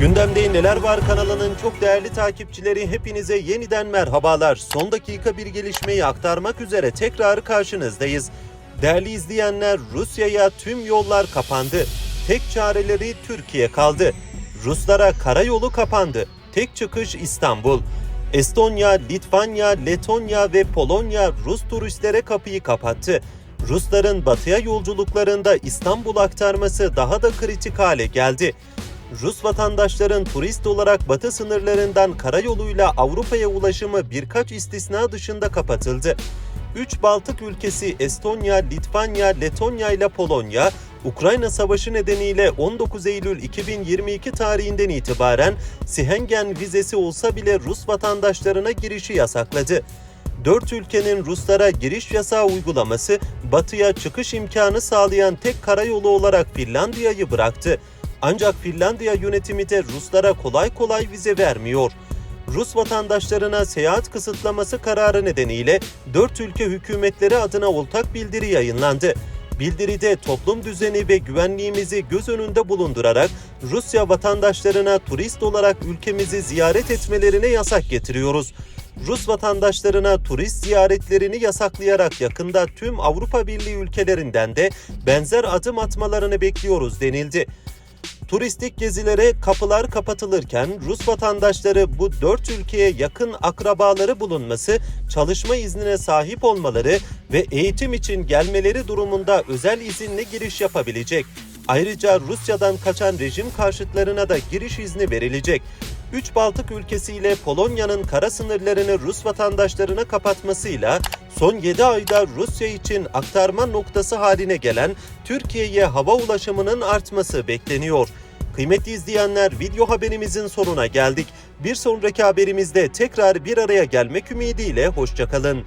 Gündemde Neler Var kanalının çok değerli takipçileri hepinize yeniden merhabalar. Son dakika bir gelişmeyi aktarmak üzere tekrar karşınızdayız. Değerli izleyenler Rusya'ya tüm yollar kapandı. Tek çareleri Türkiye kaldı. Ruslara karayolu kapandı. Tek çıkış İstanbul. Estonya, Litvanya, Letonya ve Polonya Rus turistlere kapıyı kapattı. Rusların batıya yolculuklarında İstanbul aktarması daha da kritik hale geldi. Rus vatandaşların turist olarak batı sınırlarından karayoluyla Avrupa'ya ulaşımı birkaç istisna dışında kapatıldı. Üç Baltık ülkesi Estonya, Litvanya, Letonya ile Polonya, Ukrayna Savaşı nedeniyle 19 Eylül 2022 tarihinden itibaren Schengen vizesi olsa bile Rus vatandaşlarına girişi yasakladı. Dört ülkenin Ruslara giriş yasağı uygulaması batıya çıkış imkanı sağlayan tek karayolu olarak Finlandiya'yı bıraktı. Ancak Finlandiya yönetimi de Ruslara kolay kolay vize vermiyor. Rus vatandaşlarına seyahat kısıtlaması kararı nedeniyle dört ülke hükümetleri adına ortak bildiri yayınlandı. Bildiride toplum düzeni ve güvenliğimizi göz önünde bulundurarak Rusya vatandaşlarına turist olarak ülkemizi ziyaret etmelerine yasak getiriyoruz. Rus vatandaşlarına turist ziyaretlerini yasaklayarak yakında tüm Avrupa Birliği ülkelerinden de benzer adım atmalarını bekliyoruz denildi. Turistik gezilere kapılar kapatılırken Rus vatandaşları bu dört ülkeye yakın akrabaları bulunması, çalışma iznine sahip olmaları ve eğitim için gelmeleri durumunda özel izinle giriş yapabilecek. Ayrıca Rusya'dan kaçan rejim karşıtlarına da giriş izni verilecek. Üç Baltık ülkesiyle Polonya'nın kara sınırlarını Rus vatandaşlarına kapatmasıyla son 7 ayda Rusya için aktarma noktası haline gelen Türkiye'ye hava ulaşımının artması bekleniyor. Kıymetli izleyenler video haberimizin sonuna geldik. Bir sonraki haberimizde tekrar bir araya gelmek ümidiyle hoşçakalın.